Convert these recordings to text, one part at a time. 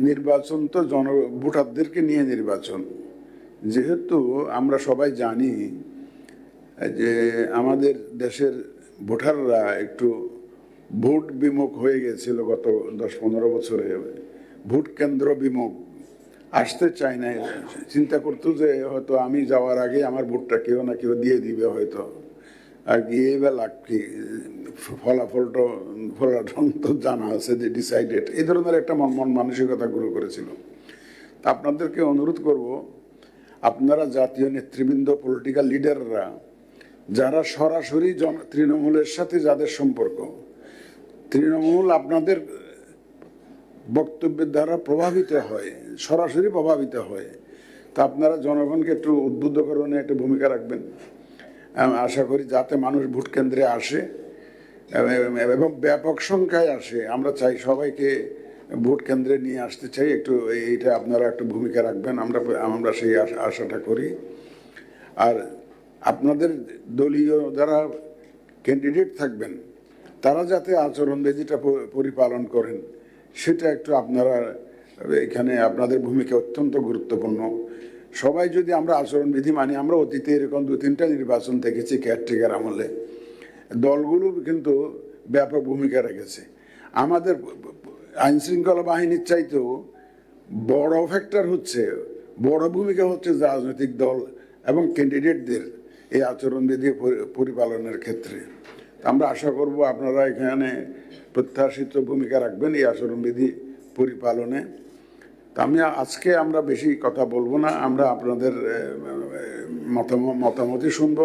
নির্বাচন তো জন, ভোটারদেরকে নিয়ে নির্বাচন। যেহেতু আমরা সবাই জানি যে আমাদের দেশের ভোটাররা একটু ভোট বিমুখ হয়ে গেছিল গত দশ পনেরো বছরে। ভোট কেন্দ্র বিমুখ। আসতে চায় না চিন্তা করতো যে হয়তো আমি যাওয়ার আগে আমার ভোটটা কেউ না কেউ দিয়ে দিবে হয়তো। আর গিয়ে এই বেলা কি ফলাফলটা ফলাফল তো জানা আছে যে ডিসাইডেড এই ধরনের একটা মন মন মানসিকতা গ্রো করেছিল তা আপনাদেরকে অনুরোধ করব, আপনারা জাতীয় নেতৃবৃন্দ পলিটিক্যাল লিডাররা যারা সরাসরি জন তৃণমূলের সাথে যাদের সম্পর্ক, তৃণমূল আপনাদের বক্তব্যের দ্বারা প্রভাবিত হয়, সরাসরি প্রভাবিত হয়, তা আপনারা জনগণকে একটু উদ্বুদ্ধকরণে একটা ভূমিকা রাখবেন। আশা করি যাতে মানুষ ভোট কেন্দ্রে আসে এবং- ব্যাপক সংখ্যায় আসে। আমরা চাই সবাইকে ভোট কেন্দ্রে নিয়ে আসতে চাই। একটু এইটা আপনারা একটু ভূমিকা রাখবেন। আমরা আমরা সেই আশা- আশাটা করি। আর আপনাদের দলীয় যারা ক্যান্ডিডেট থাকবেন, তারা যাতে আচরণবিধিটা পরিপালন করেন, সেটা একটু আপনারা এখানে আপনাদের ভূমিকা অত্যন্ত গুরুত্বপূর্ণ। সবাই যদি আমরা আচরণবিধি মানি, আমরা অতীতে এরকম দু তিনটা নির্বাচন দেখেছি কেয়ারটেকার আমলে। দলগুলো কিন্তু ব্যাপক ভূমিকা রেখেছে। আমাদের আইন শৃঙ্খলা বাহিনীর চাইতেও বড় ফ্যাক্টর হচ্ছে, বড় ভূমিকা হচ্ছে রাজনৈতিক দল এবং ক্যান্ডিডেটদের এই আচরণবিধি পরি- পরিপালনের ক্ষেত্রে। আমরা আশা করব আপনারা এখানে প্রত্যাশিত ভূমিকা রাখবেন এই আচরণবিধি পরিপালনে। আমি আজকে আমরা বেশি কথা বলব না, আমরা আপনাদের মতামতই শুনব।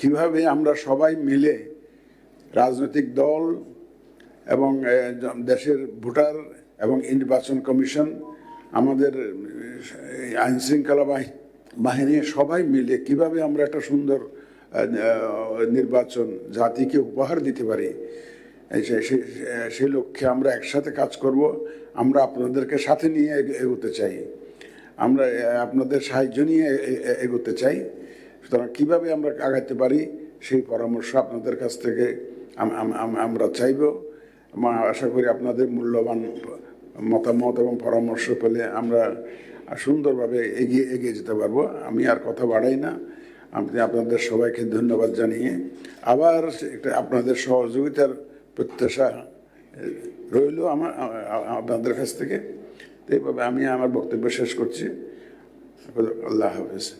কীভাবে আমরা সবাই মিলে রাজনৈতিক দল এবং দেশের ভোটার এবং নির্বাচন কমিশন, আমাদের এই আইন শৃঙ্খলা বাহিনী সবাই মিলে কীভাবে আমরা একটা সুন্দর নির্বাচন জাতিকে উপহার দিতে পারি সেই লক্ষ্যে আমরা একসাথে কাজ করব, আমরা আপনাদেরকে সাথে নিয়ে এগোতে চাই। আমরা আপনাদের সাহায্য নিয়ে এগোতে চাই। সুতরাং কীভাবে আমরা আগাতে পারি, সেই পরামর্শ আপনাদের কাছ থেকে আম- আম- আম- আমরা চাইব। আশা করি আপনাদের মূল্যবান মতামত এবং পরামর্শ পেলে আমরা সুন্দরভাবে এগিয়ে এগিয়ে যেতে পারব। আমি আর কথা বাড়াই না। আপনি আপনাদের সবাইকে ধন্যবাদ জানিয়ে আবার একটা আপনাদের সহযোগিতার প্রত্যাশা রইল আমার আপনাদের কাছ থেকে। এইভাবে আমি আমার বক্তব্য শেষ করছি। আল্লাহ হাফেজ।